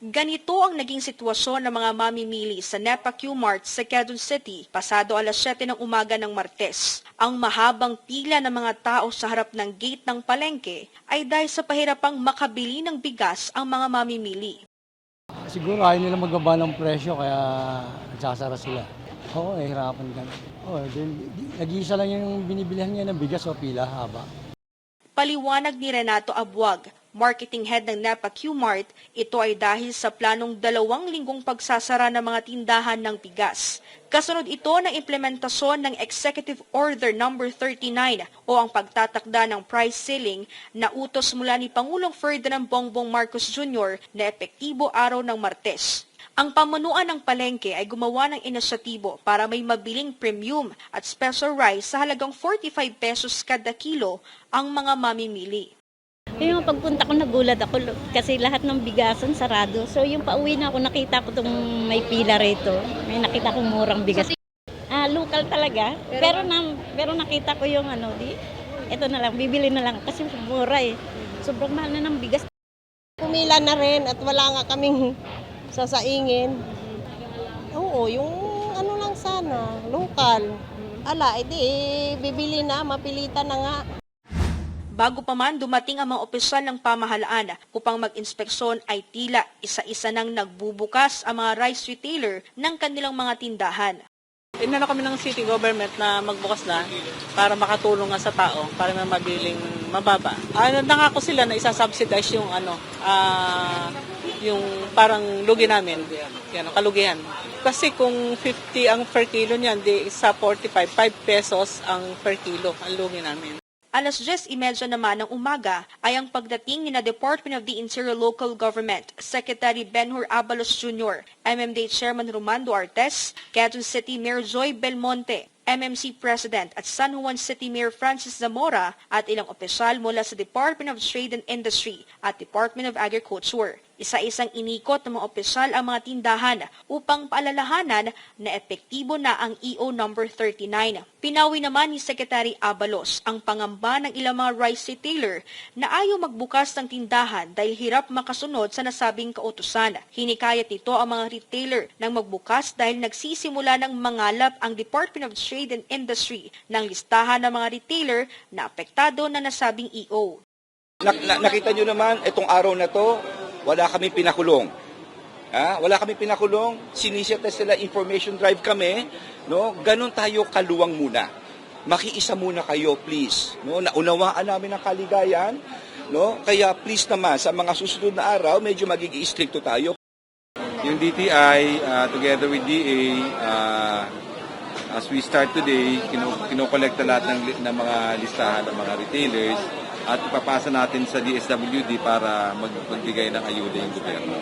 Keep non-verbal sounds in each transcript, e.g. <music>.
Ganito ang naging sitwasyon ng mga mamimili sa NEPA Q-Mart sa Quezon City pasado alas 7 ng umaga ng Martes. Ang mahabang pila ng mga tao sa harap ng gate ng palengke ay dahil sa pahirapang makabili ng bigas ang mga mamimili. Siguro ayaw nila magbaba ng presyo kaya nagsasara sila. Oo, eh, hirapan kami. Din, di- nag-iisa lang yung binibilihan niya ng bigas o pila haba. Paliwanag ni Renato Abuag, marketing head ng NEPA Q-Mart, ito ay dahil sa planong dalawang linggong pagsasara ng mga tindahan ng bigas. Kasunod ito ng implementasyon ng Executive Order No. 39 o ang pagtatakda ng price ceiling na utos mula ni Pangulong Ferdinand Bongbong Marcos Jr. na epektibo araw ng Martes. Ang pamunuan ng palengke ay gumawa ng inisyatibo para may mabiling premium at special rice sa halagang 45 pesos kada kilo ang mga mamimili. Yung pagpunta ko, nagulat ako kasi lahat ng bigasan sarado. So yung pauwi na ako, nakita ko itong may pila rito. May nakita ko murang bigas. Ah, local talaga. Pero, na, pero nakita ko yung ano, di, ito na lang, bibili na lang kasi mura eh. Sobrang mahal na ng bigas. Pumila na rin at wala nga kaming <laughs> sasaingin. Oo, yung ano lang sana, local. Ala, edi eh, bibili na, mapilitan na nga. Bago pa man dumating ang mga opisyal ng pamahalaan upang mag-inspeksyon ay tila isa-isa nang nagbubukas ang mga rice retailer ng kanilang mga tindahan. Inano kami ng city government na magbukas na para makatulong nga sa tao para may mabiling mababa. Ah, nangako sila na isa-subsidize yung ano, ah, yung parang lugi namin, yan, kalugihan. Kasi kung 50 ang per kilo niyan, di sa 45, 5 pesos ang per kilo ang lugi namin. Alas 10.30 naman ng umaga ay ang pagdating ni na Department of the Interior Local Government Secretary Benhur Abalos Jr., MMDA Chairman Romando Artes, Quezon City Mayor Joy Belmonte, MMC President at San Juan City Mayor Francis Zamora at ilang opisyal mula sa Department of Trade and Industry at Department of Agriculture. Isa-isang inikot ng mga opisyal ang mga tindahan upang paalalahanan na epektibo na ang EO number 39. Pinawi naman ni Secretary Abalos ang pangamba ng ilang mga rice retailer na ayaw magbukas ng tindahan dahil hirap makasunod sa nasabing kautusan. Hinikayat nito ang mga retailer ng magbukas dahil nagsisimula ng mangalap ang Department of Trade and Industry ng listahan ng mga retailer na apektado na nasabing EO. Nak- na- nakita nyo naman, itong araw na to, wala kami pinakulong. Ha? Wala kami pinakulong, sinisita sila information drive kami, no? Ganon tayo kaluwang muna. Makiisa muna kayo, please. No? Naunawaan namin ang kaligayan, no? Kaya please naman, sa mga susunod na araw, medyo magiging stricto tayo. Yung DTI, uh, together with DA, uh, as we start today, kinokolekta lahat ng, ng mga listahan ng mga retailers at ipapasa natin sa DSWD para mag- magbigay ng ayuda yung gobyerno.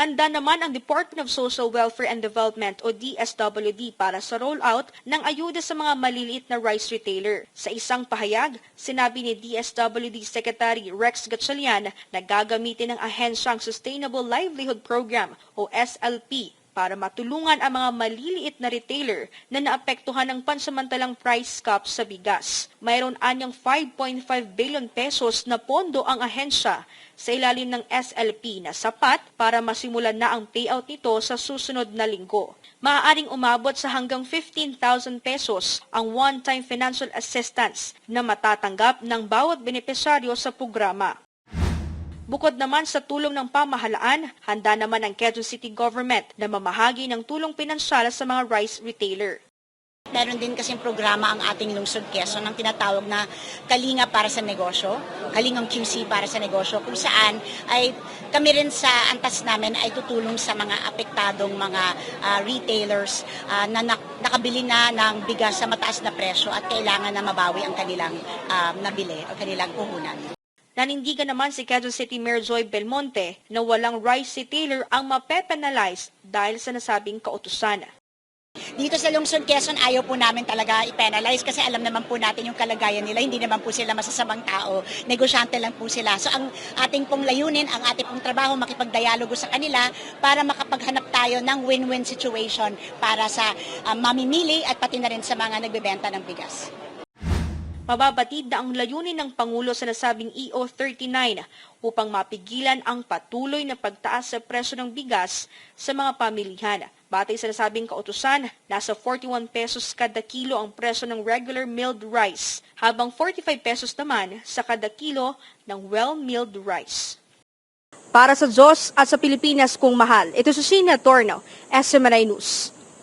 Handa naman ang Department of Social Welfare and Development o DSWD para sa rollout ng ayuda sa mga maliliit na rice retailer. Sa isang pahayag, sinabi ni DSWD Secretary Rex Gatchalian na gagamitin ng ahensyang Sustainable Livelihood Program o SLP para matulungan ang mga maliliit na retailer na naapektuhan ng pansamantalang price cap sa bigas. Mayroon anyang 5.5 billion pesos na pondo ang ahensya sa ilalim ng SLP na sapat para masimulan na ang payout nito sa susunod na linggo. Maaaring umabot sa hanggang 15,000 pesos ang one-time financial assistance na matatanggap ng bawat benepisyaryo sa programa. Bukod naman sa tulong ng pamahalaan, handa naman ang Quezon City Government na mamahagi ng tulong pinansyal sa mga rice retailer. Meron din kasing programa ang ating lungsod Quezon ang tinatawag na Kalinga para sa Negosyo, Kalingang QC para sa Negosyo, kung saan ay kami rin sa antas namin ay tutulong sa mga apektadong mga ah, retailers ah, na nak- nakabili na ng bigas sa mataas na presyo at kailangan na mabawi ang kanilang ah, nabili o kanilang puhunan. Nanindigan naman si Quezon City Mayor Joy Belmonte na walang rice retailer ang mapepenalize dahil sa nasabing kautusan. Dito sa Lungsod Quezon, ayaw po namin talaga i-penalize kasi alam naman po natin yung kalagayan nila. Hindi naman po sila masasamang tao. Negosyante lang po sila. So ang ating pong layunin, ang ating pong trabaho, makipagdialogo sa kanila para makapaghanap tayo ng win-win situation para sa ah, mamimili at pati na rin sa mga nagbebenta ng bigas. Mababatid na ang layunin ng Pangulo sa nasabing E EO39 upang mapigilan ang patuloy na pagtaas sa presyo ng bigas sa mga pamilihan. Batay sa nasabing kautusan, nasa 41 pesos kada kilo ang presyo ng regular milled rice, habang 45 pesos naman sa kada kilo ng well-milled rice. Para sa Diyos at sa Pilipinas kung mahal, ito si Sina Torno, SMNI News.